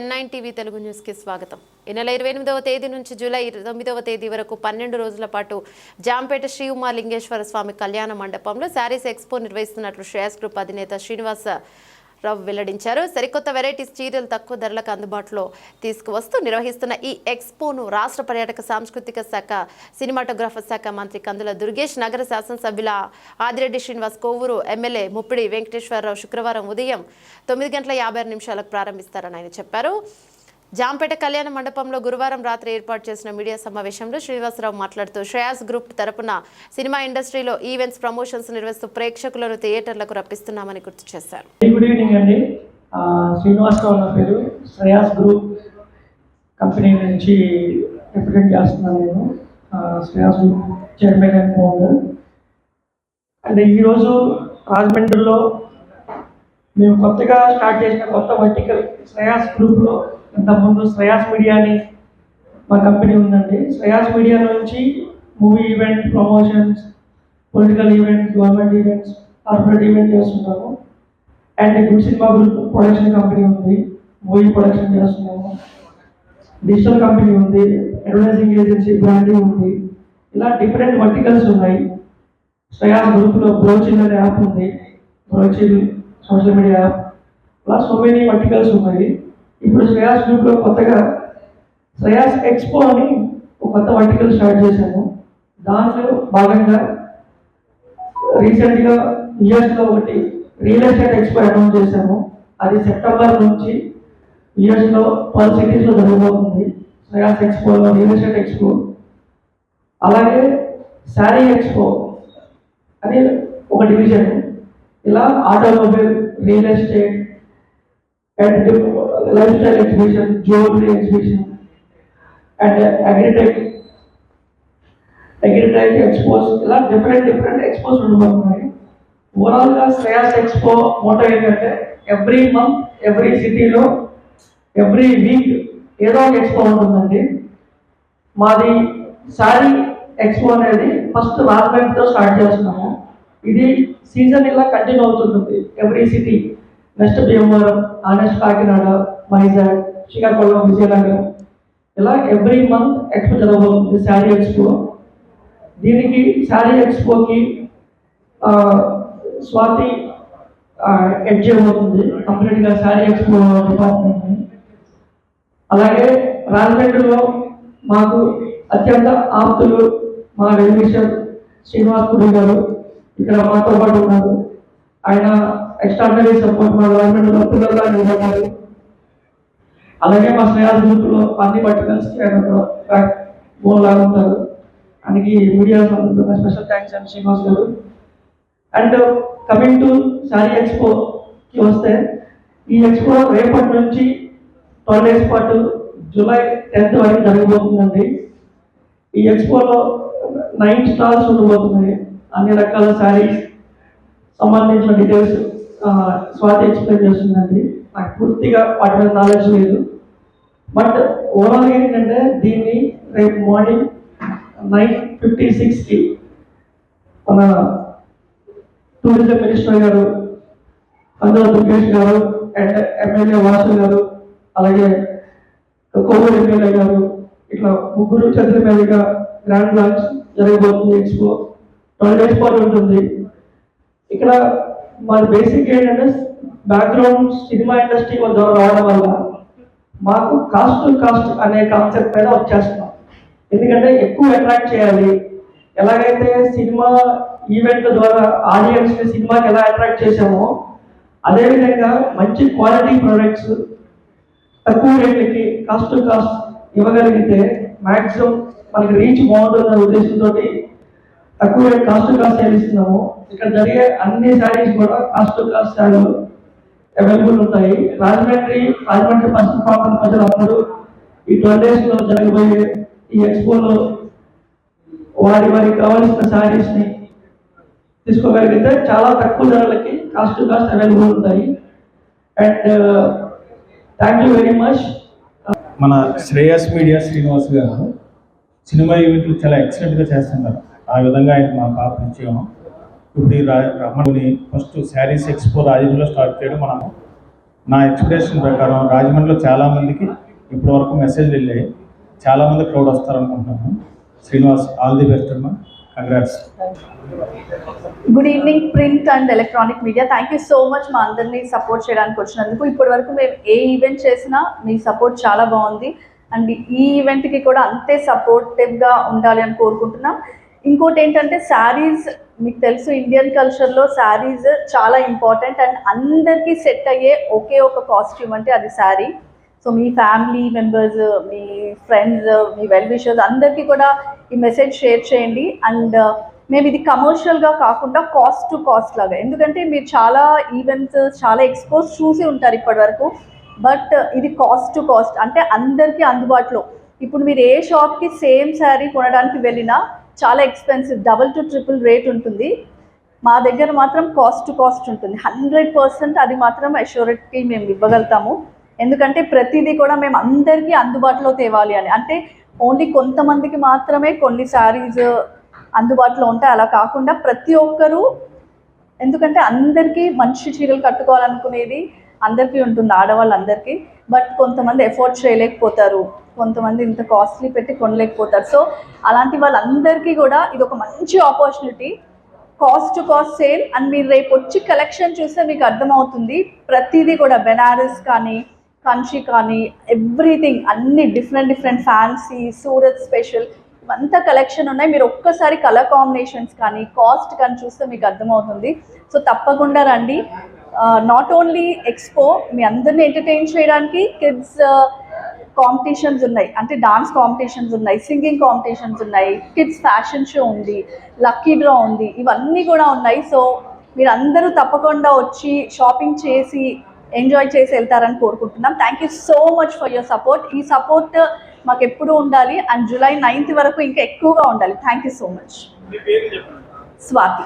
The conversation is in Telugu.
ఎన్ఐన్ నైన్ టీవీ తెలుగు న్యూస్కి స్వాగతం. ఈ నెల ఇరవై ఎనిమిదవ తేదీ నుంచి జూలై తొమ్మిదవ తేదీ వరకు పన్నెండు రోజుల పాటు జాంపేట శ్రీ ఉమా లింగేశ్వర స్వామి కళ్యాణ మండపంలో శారీస్ ఎక్స్పో నిర్వహిస్తున్నట్లు శ్రేయస్ గ్రూప్ అధినేత శ్రీనివాస రావు వెల్లడించారు. సరికొత్త వెరైటీస్ చీరలు తక్కువ ధరలకు అందుబాటులో తీసుకువస్తూ నిర్వహిస్తున్న ఈ ఎక్స్పోను రాష్ట్ర పర్యాటక సాంస్కృతిక శాఖ సినిమాటోగ్రాఫర్ శాఖ మంత్రి కందుల దుర్గేష్ నగర శాసనసభ్యుల ఆదిరెడ్డి శ్రీనివాస్ కోవూరు ఎమ్మెల్యే ముప్పిడి వెంకటేశ్వరరావు శుక్రవారం ఉదయం తొమ్మిది గంటల యాభై నిమిషాలకు ప్రారంభిస్తారని ఆయన చెప్పారు. జాంపేట కళ్యాణ మండపంలో గురువారం రాత్రి ఏర్పాటు చేసిన మీడియా సమావేశంలో శ్రీనివాసరావు మాట్లాడుతూ శ్రేయాస్ గ్రూప్ తరపున సినిమా ఇండస్ట్రీలో ఈవెంట్స్ ప్రమోషన్స్ నిర్వహిస్తూ ప్రేక్షకులను థియేటర్లకు రప్పిస్తున్నామని గుర్తు చేశారు. గుడ్ ఈవినింగ్ అండి. శ్రీనివాసరావు నా పేరు. శ్రేయాస్ గ్రూప్ కంపెనీ నుంచి రిప్రజెంట్ చేస్తున్నాను నేను. Shreyas group chairman and founder and ఈరోజు రాజమండ్రిలో మేము కొత్తగా స్టార్ట్ చేసిన కొత్త వర్టికల్ శ్రేయాస్ గ్రూప్లో ఇంతకుముందు శ్రేయాస్ మీడియా అని మా కంపెనీ ఉందండి. శ్రేయాస్ మీడియా నుంచి movie event promotions political event government events corporate event చేస్తున్నాము and good cinema group production company ఉంది. మూవీ ప్రొడక్షన్ చేస్తున్నాము. డిజిటల్ కంపెనీ ఉంది. అడ్వర్టైజింగ్ ఏజెన్సీ బ్రాండింగ్ ఉంది. ఇలా డిఫరెంట్ వర్టికల్స్ ఉన్నాయి. శ్రేయాస్ గ్రూప్లో బ్రోచిల్ అనే యాప్ ఉంది. Brochill social media app. ఇలా సో మెనీ వర్టికల్స్ ఉన్నాయి. ఇప్పుడు శ్రేయాస్ గ్రూప్లో కొత్తగా శ్రేయాస్ ఎక్స్పో అని ఒక కొత్త వర్టికల్ స్టార్ట్ చేశాము. దాంట్లో భాగంగా రీసెంట్గా యుఎస్లో ఒకటి రియల్ ఎస్టేట్ ఎక్స్పో అనౌన్స్ చేశాము. అది సెప్టెంబర్ నుంచి యుఎస్లో పలు సిటీస్లో జరగబోతుంది. శ్రేయాస్ ఎక్స్పోలో రియల్ ఎస్టేట్ ఎక్స్పో అలాగే శారీ ఎక్స్పో అని ఒక డివిజన్ ఇలా automobile real estate and life style exhibition jewellery exhibition and agritech agritech expos ఇలా డిఫరెంట్ డిఫరెంట్ ఎక్స్పోస్ ఉండబోతున్నాయి. ఓవరాల్గా శ్రేయాస్ ఎక్స్పో మోటో ఏంటంటే ఎవ్రీ మంత్ ఎవ్రీ సిటీలో ఎవ్రీ వీక్ ఏదో ఒక ఎక్స్పో ఉంటుందండి. మాది సారీ ఎక్స్పో అనేది ఫస్ట్ రాజమండ్రితో స్టార్ట్ చేస్తున్నాము. ఇది సీజన్ ఇలా కంటిన్యూ అవుతుంటుంది ఎవ్రీ సిటీ నెక్స్ట్ భీమవరం ఆ నెక్స్ట్ కాకినాడ వైజాగ్ శ్రీకాకుళం విజయనగరం ఇలా ఎవ్రీ మంత్ ఎక్స్పో జరగబోతుంది శారీ ఎక్స్పో దీనికి శారీ ఎక్స్పోకి స్వాతి ఎడ్జ్ అవుతుంది కంప్లీట్గా శారీ ఎక్స్పో డిపార్ట్మెంట్ని అలాగే రాజమండ్రిలో మాకు అత్యంత ఆప్తులు మా వెల్విషర్ శ్రీనివాస్ పురి గారు ఇక్కడ మాతో పాటు ఉన్నారు. ఆయన ఎక్స్ట్రాడనరీ సపోర్ట్ మా రాజమండ్రిలో పిల్లలుగా అలాగే మా స్నేహితులు అన్ని పర్టికల్స్కి ఆయన లాగా ఉంటారు. అందుకే మీడియా సంబంధించిన special thanks and Srinivas garu. And coming to saree ఎక్స్పోకి వస్తే ఈ ఎక్స్పో రేపటి నుంచి ట్వెల్వ్ డేస్ పాటు జూలై టెన్త్ వరకు జరగబోతుందండి. ఈ ఎక్స్పోలో నైన్ స్టాల్స్ ఉండబోతున్నాయి. అన్ని రకాల శారీస్ సంబంధించిన డీటెయిల్స్ స్వాతి ఎక్స్ప్లెయిన్ చేస్తుందండి. నాకు పూర్తిగా వాటి మీద నాలెడ్జ్ లేదు. బట్ ఓవరాల్ ఏంటంటే దీన్ని రేపు మార్నింగ్ నైన్ ఫిఫ్టీ సిక్స్కి మన టూరిజం మినిస్టర్ గారు అందులో దుర్గేష్ గారు అండ్ ఎమ్మెల్యే వాసు గారు అలాగే కోవూరు ఎమ్మెల్యే గారు ఇట్లా ముగ్గురు చేతుల మీదుగా గ్రాండ్ లాంచ్ జరగబోతుంది ఎక్స్పో ట్వెల్వ్ డేస్ పాటు ఉంటుంది. ఇక్కడ మాది బేసిక్ ఏంటంటే బ్యాక్గ్రౌండ్ సినిమా ఇండస్ట్రీ మన ద్వారా రావడం వల్ల మాకు కాస్ట్ కాస్ట్ అనే కాన్సెప్ట్ పైన వచ్చేస్తున్నాం ఎందుకంటే ఎక్కువ అట్రాక్ట్ చేయాలి. ఎలాగైతే సినిమా ఈవెంట్ల ద్వారా ఆడియన్స్ సినిమాకి ఎలా అట్రాక్ట్ చేసామో అదేవిధంగా మంచి క్వాలిటీ ప్రొడక్ట్స్ తక్కువ రేట్లకి కాస్ట్ కాస్ట్ ఇవ్వగలిగితే మ్యాక్సిమం మనకి రీచ్ బాగుంటుందనే ఉద్దేశంతో తక్కువ కాస్ట్ కాస్ట్ సేల్ ఇస్తున్నాము ఇక్కడ జరిగే అన్ని శారీస్ కూడా కాస్ట్ కాస్ట్ శారీలు అవైలబుల్ ఉంటాయి. రాజమండ్రి రాజమండ్రి పశ్చిమ ప్రాంత ప్రజలు అందరూ ఈ ట్వెల్వ్ డేస్లో జరగబోయే ఈ ఎక్స్పోలో వారి వారికి కావాల్సిన శారీస్ని తీసుకోగలిగితే చాలా తక్కువ ధరలకి కాస్ట్ కాస్ట్ అవైలబుల్ ఉంటాయి. And thank you very much మన శ్రేయస్ మీడియా శ్రీనివాస్ గారు సినిమా ఈవెంట్లు చాలా ఎక్సలెంట్గా చేస్తున్నారు. ఆ విధంగా ఆయన మా పాప పరిచయం ఇప్పుడు ఈ రా ఫస్ట్ శారీస్ ఎక్స్పో రాజమండ్రిలో స్టార్ట్ చేయడం మనం నా ఎక్స్పెక్టేషన్ ప్రకారం రాజమండ్రిలో చాలామందికి ఇప్పటి వరకు మెసేజ్ వెళ్ళాయి. చాలామంది క్రౌడ్ వస్తారనుకుంటున్నాను శ్రీనివాస్ ఆల్ ది బెస్ట్ అమ్మా. Congrats. Good evening print and electronic media. Thank you so much మా అందరినీ సపోర్ట్ చేయడానికి వచ్చినందుకు. ఇప్పటి వరకు మేము ఏ ఈవెంట్ చేసినా మీ సపోర్ట్ చాలా బాగుంది. అండ్ ఈ ఈవెంట్కి కూడా అంతే సపోర్టివ్గా ఉండాలి అని కోరుకుంటున్నాం. ఇంకోటి ఏంటంటే శారీస్ మీకు తెలుసు ఇండియన్ కల్చర్లో శారీస్ చాలా ఇంపార్టెంట్ అండ్ అందరికీ సెట్ అయ్యే ఒకే ఒక కాస్ట్యూమ్ అంటే అది శారీ సో మీ ఫ్యామిలీ మెంబర్స్ మీ ఫ్రెండ్స్ మీ వెల్ విషర్స్ అందరికీ కూడా ఈ మెసేజ్ షేర్ చేయండి. అండ్ uh, మేము ఇది కమర్షియల్గా కాకుండా కాస్ట్ టు కాస్ట్ లాగా. ఎందుకంటే మీరు చాలా ఈవెంట్స్ చాలా ఎక్స్పోజ్ చూసి ఉంటారు ఇప్పటివరకు. బట్ uh, ఇది కాస్ట్ టు కాస్ట్ అంటే అందరికీ అందుబాటులో. ఇప్పుడు మీరు ఏ షాప్కి సేమ్ శారీ కొనడానికి వెళ్ళినా చాలా expensive double to triple rate ఉంటుంది. మా దగ్గర మాత్రం కాస్ట్ టు కాస్ట్ ఉంటుంది. హండ్రెడ్ పర్సెంట్ అది మాత్రం అష్యూరిటీ మేము ఇవ్వగలుగుతాము. ఎందుకంటే ప్రతిదీ కూడా మేము అందరికీ అందుబాటులో తేవాలి అని. అంటే ఓన్లీ కొంతమందికి మాత్రమే కొన్ని శారీస్ అందుబాటులో ఉంటాయి. అలా కాకుండా ప్రతి ఒక్కరూ ఎందుకంటే అందరికీ మంచి చీరలు కట్టుకోవాలనుకునేది అందరికీ ఉంటుంది ఆడవాళ్ళందరికీ. బట్ కొంతమంది ఎఫోర్డ్ చేయలేకపోతారు. కొంతమంది ఇంత కాస్ట్లీ పెట్టి కొనలేకపోతారు. సో అలాంటి వాళ్ళందరికీ కూడా ఇది ఒక మంచి opportunity cost to cost sale and మీరు రేపు వచ్చి కలెక్షన్ చూస్తే మీకు అర్థమవుతుంది. ప్రతిదీ కూడా బెనారస్ కానీ కంచి కానీ ఎవ్రీథింగ్ అన్ని different different fancy Surat special ఇవంతా కలెక్షన్ ఉన్నాయి. మీరు ఒక్కసారి కలర్ కాంబినేషన్స్ కానీ కాస్ట్ కానీ చూస్తే మీకు అర్థమవుతుంది. సో తప్పకుండా రండి. నాట్ ఓన్లీ ఎక్స్పో మీ అందరిని ఎంటర్టైన్ చేయడానికి కిడ్స్ కాంపిటీషన్స్ ఉన్నాయి. అంటే డాన్స్ కాంపిటీషన్స్ ఉన్నాయి సింగింగ్ కాంపిటీషన్స్ ఉన్నాయి కిడ్స్ ఫ్యాషన్ షో ఉంది లక్కీ డ్రా ఉంది ఇవన్నీ కూడా ఉన్నాయి. సో మీరు అందరూ తప్పకుండా వచ్చి షాపింగ్ చేసి ఎంజాయ్ చేసి వెళ్తారని కోరుకుంటున్నాం. Thank you so much for your support ఈ సపోర్ట్ మాకు ఎప్పుడూ ఉండాలి. అండ్ జూలై నైన్త్ వరకు ఇంకా ఎక్కువగా ఉండాలి. Thank you so much Swathi.